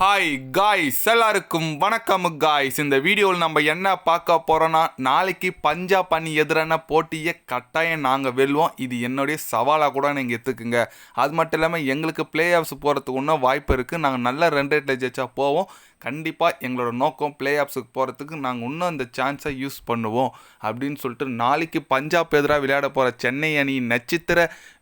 Hi guys எல்லாருக்கும் வணக்கம் guys இந்த வீடியோவில் நம்ம என்ன பார்க்க போகிறோன்னா நாளைக்கு பஞ்சாப் அணி எதிரான போட்டியை கட்டாயம் நாங்கள் வெல்வோம். இது என்னுடைய சவாலாக கூட நீங்கள் எடுத்துக்குங்க. அது மட்டும் இல்லாமல் எங்களுக்கு பிளே ஆஃப்ஸ் போகிறதுக்கு ஒன்றும் வாய்ப்பு இருக்குது நாங்கள் நல்ல ரன் ரேட்டில் ஜெயிச்சா போவோம். கண்டிப்பாக எங்களோட நோக்கம் பிளே ஆஃப்ஸுக்கு போகிறதுக்கு நாங்கள் இன்னும் அந்த சான்ஸை யூஸ் பண்ணுவோம் அப்படின்னு சொல்லிட்டு நாளைக்கு பஞ்சாப் எதிராக விளையாட போகிற சென்னை அணியின் நட்சத்திர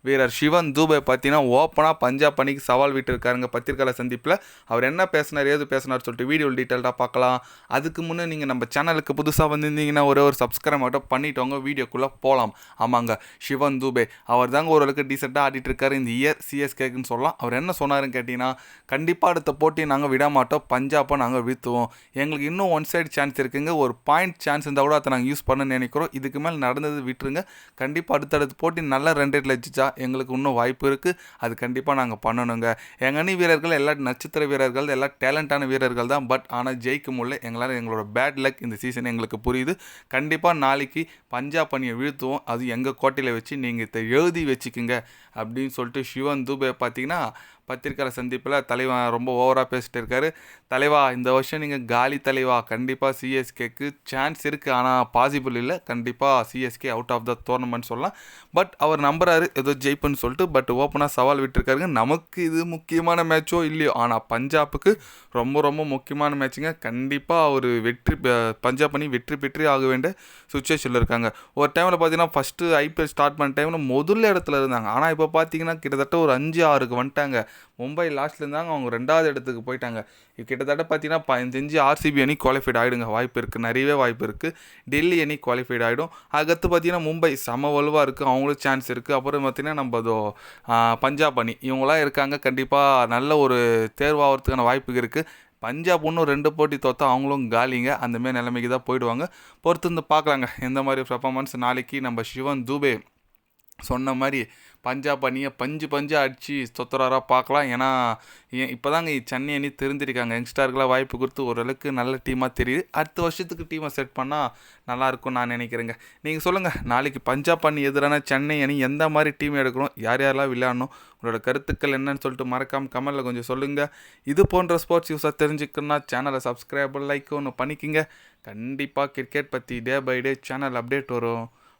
வீரர் சிவன் தூபை பார்த்தீங்கன்னா ஓப்பனாக பஞ்சாப் அணிக்கு சவால் விட்டுருக்காருங்க பத்திரிக்கையாளர் சந்திப்பில். அவர் என்ன பேசினார் ஏது பேசினார் சொல்லிட்டு வீடியோ டீட்டெயில்டாக பார்க்கலாம். அதுக்கு முன்னே நீங்கள் நம்ம சேனலுக்கு புதுசாக வந்திருந்தீங்கன்னா ஒரே ஒரு சப்ஸ்கிரைப் மட்டும் பண்ணிட்டோங்க வீடியோக்குள்ளே போகலாம் ஆமாங்க சிவன் தூபே. அவர் தாங்க ஓரளவுக்கு டீசெண்டாக ஆடிட்டு இருக்காரு இந்த இயர் சிஎஸ்கேக்குன்னு சொல்லலாம். அவர் என்ன சொன்னாருன்னு கேட்டிங்கன்னா கண்டிப்பாக அடுத்த போட்டி நாங்கள் விட மாட்டோம் பஞ்சாப்பை நாங்கள் வீழ்த்துவோம். எங்களுக்கு இன்னும் ஒன் சைடு சான்ஸ் இருக்குங்க. ஒரு பாயிண்ட் சான்ஸ் இருந்தால் கூட அதை நாங்கள் யூஸ் பண்ண நினைக்கிறோம். இதுக்கு மேலே நடந்தது விட்டுருங்க. கண்டிப்பாக அடுத்தடுத்த போட்டி நல்ல ரெண்டு ரேட்டில் வச்சுச்சா எங்களுக்கு இன்னும் வாய்ப்பு இருக்குது அது கண்டிப்பாக நாங்கள் பண்ணணுங்க. எங்கள் அணி வீரர்கள் எல்லா நட்சத்திர வீரர்கள் எல்லாம் டேலண்டான வீரர்கள் தான். பட் ஆனால் ஜெயிக்க முடியல. எங்களால் எங்களோட பேட் லக் இந்த சீசன் எங்களுக்கு புரியுது. கண்டிப்பாக நாளைக்கு பஞ்சாப் அணியை வீழ்த்துவோம். அது எங்கள் கோட்டையில் வச்சு நீங்கள் இதை எழுதி வச்சுக்கோங்க. அப்படின்னு சொல்லிட்டு சிவன் தூபே பார்த்தீங்கன்னா பத்திரிக்கையாளர் சந்திப்பில் தலைவன் ரொம்ப ஓவராக பேசிட்டு இருக்காரு. தலைவா இந்த வருஷம் நீங்கள் காலி தலைவா. கண்டிப்பாக சிஎஸ்கேக்கு சான்ஸ் இருக்குது ஆனால் பாசிபிள் இல்லை. கண்டிப்பாக CSK out of the tournament சொல்லலாம். பட் அவர் நம்புறாரு. ஏதோ ஜெயிப்புன்னு சொல்லிட்டு பட் ஓப்பனாக சவால் விட்டுருக்காருங்க. நமக்கு இது முக்கியமான மேட்சோ இல்லையோ? ஆனால் பஞ்சாபுக்கு ரொம்ப ரொம்ப முக்கியமான மேட்சுங்க கண்டிப்பாக அவர் வெற்றி பெ- பஞ்சாப் பண்ணி வெற்றி பெற்றி ஆக வேண்டிய சுச்சுவேஷனில் இருக்காங்க. ஒரு டைமில் பார்த்தீங்கன்னா ஃபஸ்ட்டு ஐபிஎல் ஸ்டார்ட் பண்ண டைமில் முதல் இடத்துல இருந்தாங்க. ஆனால் இப்போ பார்த்தீங்கன்னா கிட்டத்தட்ட ஒரு அஞ்சு ஆறுக்கு வந்துட்டாங்க. மும்பை லாஸ்ட்லேருந்தாங்க அவங்க ரெண்டாவது இடத்துக்கு போயிட்டாங்க. கிட்டத்தட்ட பார்த்தீங்கன்னா பதினஞ்சு ஆர்சிபி அணி குவாலிஃபைட் ஆகிடுங்க வாய்ப்பு இருக்குது நிறையவே வாய்ப்பு இருக்குது டெல்லி அணி குவாலிஃபைட் ஆகிடும் அதுக்கடுத்து பார்த்தீங்கன்னா மும்பை சம வலுவாக இருக்குது அவங்களும் சான்ஸ் இருக்குது அப்புறம் பார்த்தீங்கன்னா நம்ம அதோ பஞ்சாப் அணி. இவங்களாம் இருக்காங்க. கண்டிப்பாக நல்ல ஒரு தேர்வாகிறதுக்கான வாய்ப்பு இருக்குது பஞ்சாப் இன்னும் ரெண்டு போட்டி தோற்றா அவங்களும் காலிங்க. அந்தமாரி நிலைமைக்கு தான் போயிடுவாங்க. பொறுத்து வந்து பார்க்கலாங்க. எந்த மாதிரி பர்ஃபாமன்ஸ் நாளைக்கு நம்ம சிவன் தூபே சொன்ன மாதிரி பஞ்சாப் அணியை பஞ்சு பஞ்சு அடித்து சொத்துறாரா பார்க்கலாம் ஏன்னா இப்போ தாங்க சென்னை அணி தெரிஞ்சிருக்காங்க. யங்ஸ்டருக்கெலாம் வாய்ப்பு கொடுத்து ஓரளவுக்கு நல்ல டீமாக தெரியுது. அடுத்த வருஷத்துக்கு டீமை செட் பண்ணால் நல்லாயிருக்கும் நான் நினைக்கிறேங்க. நீங்கள் சொல்லுங்கள் நாளைக்கு பஞ்சாப் அணி எதிரான சென்னை அணி எந்த மாதிரி டீம் எடுக்கணும்? யார் யாரெல்லாம் விளையாடணும்? உங்களோட கருத்துக்கள் என்னன்னு சொல்லிட்டு மறக்காமல் கமெண்டில் கொஞ்சம் சொல்லுங்கள் இது போன்ற ஸ்போர்ட்ஸ் யூஸாக தெரிஞ்சுக்கணும்னா சேனலை சப்ஸ்கிரைபர் லைக் ஒன்று பண்ணிக்கிங்க. கண்டிப்பாக கிரிக்கெட் பற்றி day by day channel update வரும்.